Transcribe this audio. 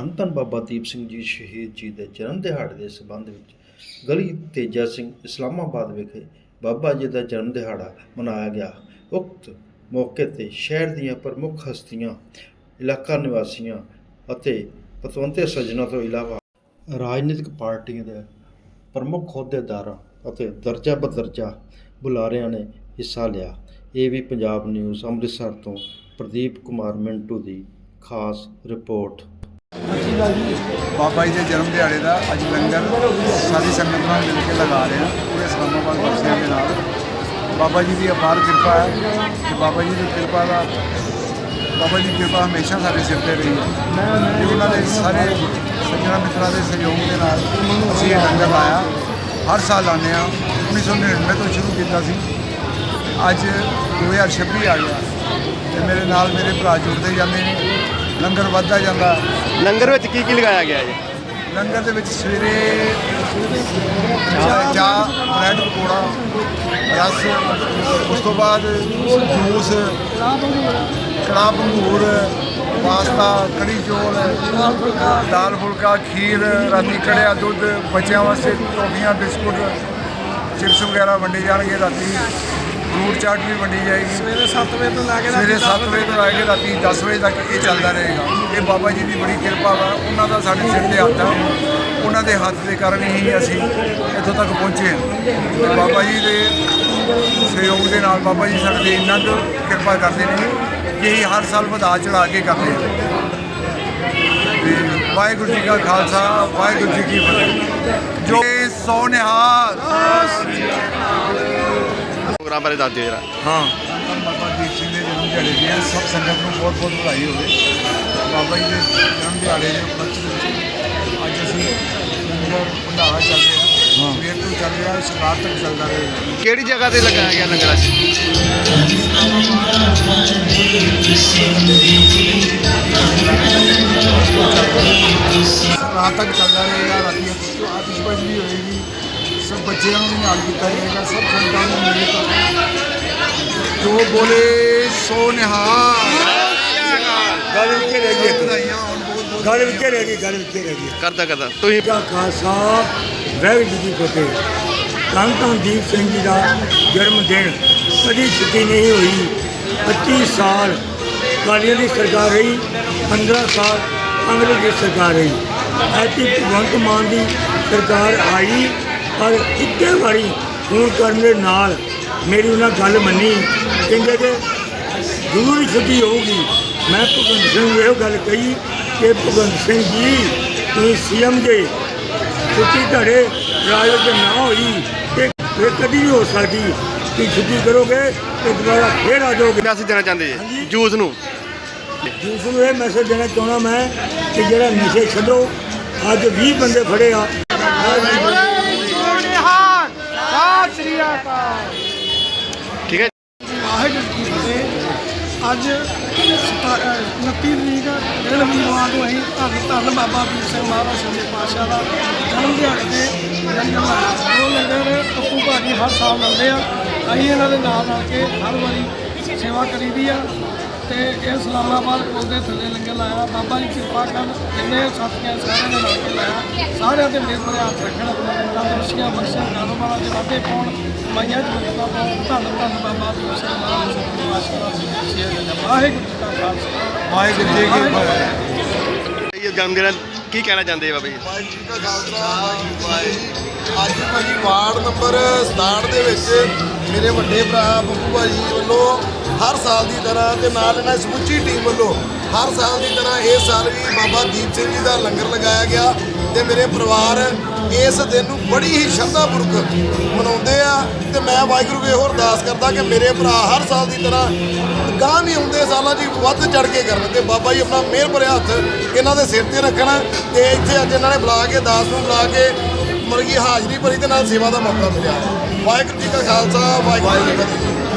ਧੰਨ ਧੰਨ ਬਾਬਾ ਦੀਪ ਸਿੰਘ ਜੀ ਸ਼ਹੀਦ ਜੀ ਦੇ ਜਨਮ ਦਿਹਾੜੇ ਦੇ ਸਬੰਧ ਵਿੱਚ ਗਲੀ ਤੇਜਾ ਸਿੰਘ ਇਸਲਾਮਾਬਾਦ ਵਿਖੇ ਬਾਬਾ ਜੀ ਦਾ ਜਨਮ ਦਿਹਾੜਾ ਮਨਾਇਆ ਗਿਆ। ਉਕਤ ਮੌਕੇ ਤੇ ਸ਼ਹਿਰ ਦੀਆਂ ਪ੍ਰਮੁੱਖ ਹਸਤੀਆਂ, ਇਲਾਕਾ ਨਿਵਾਸੀਆਂ ਅਤੇ ਪਤਵੰਤੇ ਸੱਜਣਾ ਤੋਂ ਇਲਾਵਾ ਰਾਜਨੀਤਿਕ ਪਾਰਟੀਆਂ ਦੇ ਪ੍ਰਮੁੱਖ ਅਹੁਦੇਦਾਰਾਂ ਅਤੇ ਦਰਜਾ ਬਦਰਜਾ ਬੁਲਾਰਿਆਂ ਨੇ ਹਿੱਸਾ ਲਿਆ। ਇਹ ਵੀ ਪੰਜਾਬ ਨਿਊਜ਼ ਅੰਮ੍ਰਿਤਸਰ ਤੋਂ ਪ੍ਰਦੀਪ ਕੁਮਾਰ ਮਿੰਟੂ ਦੀ ਖਾਸ ਰਿਪੋਰਟ। ਬਾਬਾ ਜੀ ਦੇ ਜਨਮ ਦਿਹਾੜੇ ਦਾ ਅੱਜ ਲੰਗਰ ਸਾਰੀ ਸੰਗਤ ਨਾਲ ਮਿਲ ਕੇ ਲਗਾ ਰਹੇ ਹਾਂ, ਪੂਰੇ ਇਸਲਾਮਾਬਾਦ ਵਾਸੀਆਂ ਦੇ ਨਾਲ। ਬਾਬਾ ਜੀ ਦੀ ਅਪਾਰ ਕਿਰਪਾ ਹੈ ਕਿ ਬਾਬਾ ਜੀ ਦੀ ਕਿਰਪਾ ਦਾ ਬਾਬਾ ਜੀ ਦੀ ਕਿਰਪਾ ਹਮੇਸ਼ਾ ਸਾਡੇ ਸਿਰ ਤੇ ਰਹੀ ਹੈ। ਤੇ ਉਹਨਾਂ ਦੇ ਸਾਰੇ ਸੱਜਣਾ ਮਿੱਤਰਾਂ ਦੇ ਸਹਿਯੋਗ ਦੇ ਨਾਲ ਅਸੀਂ ਇਹ ਲੰਗਰ ਲਾਇਆ। ਹਰ ਸਾਲ ਲਾਉਂਦੇ ਹਾਂ। 1999 ਤੋਂ ਸ਼ੁਰੂ ਕੀਤਾ ਸੀ। ਅੱਜ 2026 ਆ ਗਿਆ। ਤੇ ਮੇਰੇ ਨਾਲ ਮੇਰੇ ਭਰਾ ਜੁੜਦੇ ਜਾਂਦੇ ਨੇ। ਲੰਗਰ ਵੱਧਦਾ ਜਾਂਦਾ। ਲੰਗਰ ਵਿੱਚ ਕੀ ਕੀ ਲਗਾਇਆ ਗਿਆ ਜੀ? ਲੰਗਰ ਦੇ ਵਿੱਚ ਸਵੇਰੇ ਚਾਹ ਚਾਹ, ਬ੍ਰੈਡ, ਪਕੌੜਾ, ਰਸ, ਉਸ ਤੋਂ ਬਾਅਦ ਜੂਸ, ਕੜਾਹ ਭੰਗੂਰ ਪਾਸਤਾ, ਕੜੀ ਚੌਲ, ਦਾਲ ਫੁਲਕਾ, ਖੀਰ, ਰਾਤੀ ਕੜਿਆ ਦੁੱਧ, ਬੱਚਿਆਂ ਵਾਸਤੇ ਟੋਫੀਆਂ, ਬਿਸਕੁਟ, ਚਿਪਸ ਵਗੈਰਾ ਵੰਡੇ ਜਾਣਗੇ ਰਾਤੀ। ਫਰੂਟ ਚਾਟ ਵੀ ਵੰਡੀ ਜਾਏਗੀ। ਸਵੇਰੇ 7 ਵਜੇ ਤੋਂ ਲੈ ਕੇ ਸਵੇਰੇ 7 ਵਜੇ ਤੋਂ ਲੈ ਕੇ ਰਾਤੀ 10 ਵਜੇ ਤੱਕ ਇਹ ਚੱਲਦਾ ਰਹੇਗਾ। ਇਹ ਬਾਬਾ ਜੀ ਦੀ ਬੜੀ ਕਿਰਪਾ ਵਾ। ਉਹਨਾਂ ਦਾ ਸਾਡੇ ਸਿਰ ਤੇ ਹੱਥ ਆ। ਉਹਨਾਂ ਦੇ ਹੱਥ ਦੇ ਕਾਰਨ ਹੀ ਅਸੀਂ ਇੱਥੋਂ ਤੱਕ ਪਹੁੰਚੇ ਹਾਂ। ਬਾਬਾ ਜੀ ਦੇ ਸਹਿਯੋਗ ਦੇ ਨਾਲ ਬਾਬਾ ਜੀ ਸਾਡੇ ਤੇ ਇੰਨਾ ਕੁ ਕਿਰਪਾ ਕਰਦੇ ਨੇ ਕਿ ਇਹ ਹਰ ਸਾਲ ਵਧਾ ਚੜਾ ਕੇ ਕਰਦੇ ਆ ਵਾਹਿਗੁਰੂ ਜੀ ਕਾ ਖਾਲਸਾ ਵਾਹਿਗੁਰੂ ਜੀ ਕੀ ਫਤਿਹ। ਜੋ ਸੋ ਨਿਹਾਲ। ਪ੍ਰੋਗਰਾਮ ਬਾਰੇ ਦੱਸ ਦਿਓ ਜਰਾ। ਹਾਂ। ਬਾਬਾ ਦੀਪ ਸਿੰਘ ਦੇ ਜਨਮ ਦਿਹਾੜੇ ਦੀਆਂ ਸਭ ਸੰਗਤ ਨੂੰ ਬਹੁਤ ਬਹੁਤ ਵਧਾਈ ਹੋਵੇ ਬਾਬਾ ਜੀ ਦੇ ਜਨਮ ਦਿਹਾੜੇ ਦੇ ਉਪਲਕਸ਼ ਵਿੱਚ ਅੱਜ ਅਸੀਂ ਲੰਗਰ ਭੰਡਾਰਾ ਚੱਲ ਰਿਹਾ ਹਾਂ ਸਵੇਰ ਤੋਂ ਚੱਲ ਰਿਹਾ ਸ਼ਰਾਤ ਤੱਕ ਚੱਲਦਾ ਰਹੇਗਾ ਕਿਹੜੀ ਜਗ੍ਹਾ ਤੇ ਲਗਾਇਆ ਗਿਆ ਲੰਗਰ ਅੱਜ? ਰਾਤ ਤੱਕ ਚੱਲਦਾ ਰਹੇਗਾ ਬੱਚਿਆਂ ਨੂੰ ਵੀ ਨਾਲ ਕੀਤਾ ਜਾਏਗਾ ਸਭ ਸੰਗਤਾਂ ਨੂੰ ਮਿਲੇ ਤਾਂ। ਜੋ ਬੋਲੇ ਸੋ ਨਿਹਾਲ। ਗੱਲ ਵਿੱਚ ਰਹਿ ਗਈ ਇੱਕ। ਵਧਾਈਆਂ ਹੋਣ ਬਹੁਤ ਬਹੁਤ ਗੱਲ ਵਿੱਚ ਰਹਿ ਗਈ ਗੱਲ ਵਿੱਚ ਰਹਿ ਗਈ। ਕਰਦਾ ਕਰਦਾ। ਤੁਸੀਂ ਕਾ ਖਾਲਸਾ ਵਾਹਿਗੁਰੂ ਜੀ ਕੀ ਫਤਿਹ। ਧੰਨ ਧੰਨ ਦੀਪ ਸਿੰਘ ਜੀ ਦਾ ਜਨਮ ਦਿਨ ਕਦੀ ਛੁੱਟੀ ਨਹੀਂ ਹੋਈ। 25 ਸਾਲ ਕਾਲੀਆਂ ਦੀ ਸਰਕਾਰ ਰਹੀ 15 ਸਾਲ ਅੰਗਰੇਜ਼ ਦੀ ਸਰਕਾਰ ਰਹੀ। ਐਤੀ ਭਗਵੰਤ ਮਾਨ ਦੀ ਸਰਕਾਰ ਆਈ। ਪਰ ਇੱਕੇ ਵਾਰੀ ਹੁਣ ਕਰਨ ਦੇ ਨਾਲ ਮੇਰੀ ਉਹਨਾਂ ਗੱਲ ਮੰਨੀ ਕਹਿੰਦੇ ਕਿ ਜ਼ਰੂਰ ਛੁੱਟੀ ਹੋਊਗੀ। ਮੈਂ ਭਗਵੰਤ ਸਿੰਘ ਨੂੰ ਇਹ ਗੱਲ ਕਹੀ ਕਿ ਭਗਵੰਤ ਸਿੰਘ ਜੀ ਤੁਸੀਂ ਸੀਐਮ ਜੇ ਛੁੱਟੀ ਤੁਹਾਡੇ ਰਾਜ ਵਿੱਚ ਨਾ ਹੋਈ ਤੇ ਫਿਰ ਕਦੀ ਨਹੀਂ ਹੋ ਸਕਦੀ ਕਿ ਛੁੱਟੀ ਕਰੋਗੇ ਤੇ ਦੁਬਾਰਾ ਫੇਰ ਆ ਜਾਓਗੇ। ਮੈਸੇਜ ਦੇਣਾ ਚਾਹੁੰਦੇ ਜੀ? ਜੂਸ ਨੂੰ। ਜੂਸ ਨੂੰ ਇਹ ਮੈਸੇਜ ਦੇਣਾ ਚਾਹੁੰਦਾ ਮੈਂ ਕਿ ਜਿਹੜਾ ਨਸ਼ੇ ਛੱਡੋ ਅੱਜ 20 ਬੰਦੇ ਫੜੇ ਆ ਠੀਕ ਹੈ ਵਾਹਿਗੁਰੂ ਜੀ ਕੀ ਫਤਿਹ ਅੱਜ 29 ਤਰੀਕ ਦਿਨ ਵੀਰਵਾਰ ਨੂੰ ਅਸੀਂ ਧੰਨ ਧੰਨ ਬਾਬਾ ਵੀਰ ਸਿੰਘ ਮਹਾਰਾਜ ਸੱਚੇ ਪਾਤਸ਼ਾਹ ਦਾ ਜਨਮ ਦਿਹਾੜੇ ਤੇ ਲੰਗਰ ਲਾਇਆ ਉਹ ਲੰਗਰ ਪੱਪੂ ਭਾਜੀ ਹਰ ਸਾਲ ਲਾਉਂਦੇ ਆ। ਅਸੀਂ ਇਹਨਾਂ ਦੇ ਨਾਲ ਰਲ ਕੇ ਹਰ ਵਾਰੀ ਸੇਵਾ ਕਰੀਦੀ ਆ। ਤੇ ਇਹ ਸਲਾਮਾਬਾਦ ਪੁਲ ਦੇ ਥੱਲੇ ਲੰਗਰ ਲਾਇਆ ਬਾਬਾ ਜੀ ਕਿਰਪਾ ਕਰਨ ਜਿੰਨੇ ਸਾਥੀਆਂ ਸਾਰਿਆਂ ਨੇ ਰਲ ਕੇ ਲਾਇਆ ਸਾਰਿਆਂ ਦੇ ਮੇਰ ਭਰੇ ਹੱਥ ਰੱਖਣ ਤੰਦਰੁਸਤੀਆਂ ਬਖਸ਼ਣ ਕਾਰੋਬਾਰਾਂ ਦੇ ਵਾਧੇ ਪਾਉਣ ਮਾਈਆਂ ਚ ਬਰਕਤਾਂ ਪਾਉਣ ਧੰਨ ਧੰਨ ਬਾਬਾ ਵੀਰ ਸਿੰਘ ਮਹਾਰਾਜ ਸੱਚੇ ਪਾਤਸ਼ਾਹ ਵਾਹਿਗੁਰੂ ਜੀ ਕਾ ਖਾਲਸਾ ਵਾਹਿਗੁਰੂ ਜੀ ਕੀ ਫਤਿਹ ਇਹ ਜਨਮ ਦਿਨ ਕੀ ਕਹਿਣਾ ਚਾਹੁੰਦੇ ਆ ਬਾਬਾ ਜੀ ਵਾਹਿਗੁਰੂ ਜੀ ਕਾ ਖਾਲਸਾ, ਵਾਹਿਗੁਰੂ ਜੀ ਕੀ ਫਤਿਹ। ਅੱਜ ਭਾਜੀ ਵਾਰਡ ਨੰਬਰ 67 ਦੇ ਵਿੱਚ ਮੇਰੇ ਵੱਡੇ ਭਰਾ ਬੱਬੂ ਭਾਜੀ ਵੱਲੋਂ ਹਰ ਸਾਲ ਦੀ ਤਰ੍ਹਾਂ ਤੇ ਨਾਲ ਇਹਨਾਂ ਦੀ ਸਮੁੱਚੀ ਟੀਮ ਵੱਲੋਂ ਹਰ ਸਾਲ ਦੀ ਤਰ੍ਹਾਂ ਇਸ ਸਾਲ ਵੀ ਬਾਬਾ ਦੀਪ ਸਿੰਘ ਜੀ ਦਾ ਲੰਗਰ ਲਗਾਇਆ ਗਿਆ ਤੇ ਮੇਰੇ ਪਰਿਵਾਰ ਇਸ ਦਿਨ ਨੂੰ ਬੜੀ ਹੀ ਸ਼ਰਧਾਪੂਰਵਕ ਮਨਾਉਂਦੇ ਆ ਤੇ ਮੈਂ ਵਾਹਿਗੁਰੂ ਵੀ ਹੋਰ ਅਰਦਾਸ ਕਰਦਾ ਕਿ ਮੇਰੇ ਭਰਾ ਹਰ ਸਾਲ ਦੀ ਤਰ੍ਹਾਂ ਗਾਂ ਵੀ ਆਉਂਦੇ ਸਾਲਾਂ 'ਚ ਵੱਧ ਚੜ ਕੇ ਕਰਨ ਤੇ ਬਾਬਾ ਜੀ ਆਪਣਾ ਮਿਹਰ ਭਰਿਆ ਹੱਥ ਇਹਨਾਂ ਦੇ ਸਿਰ ਤੇ ਰੱਖਣ ਤੇ ਇੱਥੇ ਅੱਜ ਇਹਨਾਂ ਨੇ ਬੁਲਾ ਕੇ ਦਾਸ ਨੂੰ ਬੁਲਾ ਕੇ ਮਰਗੀ ਹਾਜ਼ਰੀ ਭਰੀ ਤੇ ਨਾਲ ਸੇਵਾ ਦਾ ਮੌਕਾ ਮਿਲਿਆ। ਵਾਹਿਗੁਰੂ ਜੀ ਕਾ ਖਾਲਸਾ, ਵਾਹਿਗੁਰੂ ਜੀ ਕੀ ਫਤਿਹ।